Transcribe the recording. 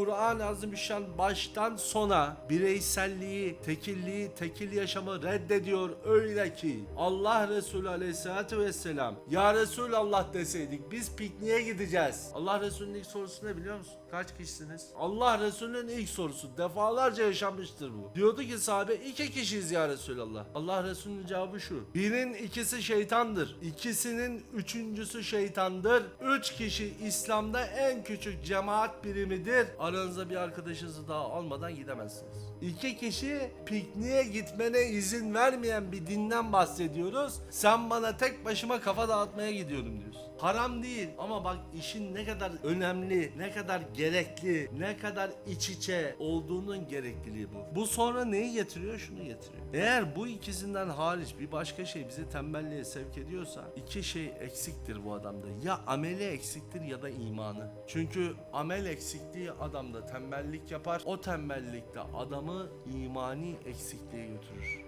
Kur'an-ı Azimüşşan baştan sona bireyselliği, tekilliği, tekil yaşamı reddediyor öyle ki Allah Resulü Aleyhisselatü Vesselam Ya Resulallah deseydik biz pikniğe gideceğiz. Allah Resulü'nün ilk sorusu ne biliyor musun? Kaç kişisiniz? Allah Resulü'nün ilk sorusu. Defalarca yaşanmıştır bu. Diyordu ki sahabe iki kişiyiz ya Resulallah. Allah Resulü'nün cevabı şu. Birinin ikisi şeytandır. İkisinin üçüncüsü şeytandır. Üç kişi İslam'da en küçük cemaat birimidir. Aranızda bir arkadaşınızı daha almadan gidemezsiniz. İki kişi pikniğe gitmene izin vermeyen bir dinden bahsediyoruz. Sen bana tek başıma kafa dağıtmaya gidiyorum diyorsun. Haram değil ama bak işin ne kadar önemli, ne kadar gerekli, ne kadar iç içe olduğunun gerekliliği bu. Bu sonra neyi getiriyor? Şunu getiriyor. Eğer bu ikisinden hariç bir başka şey bizi tembelliğe sevk ediyorsa iki şey eksiktir bu adamda. Ya ameli eksiktir ya da imanı. Çünkü amel eksikliği adamda tembellik yapar. O tembellikte adamı imani eksikliğe götürür.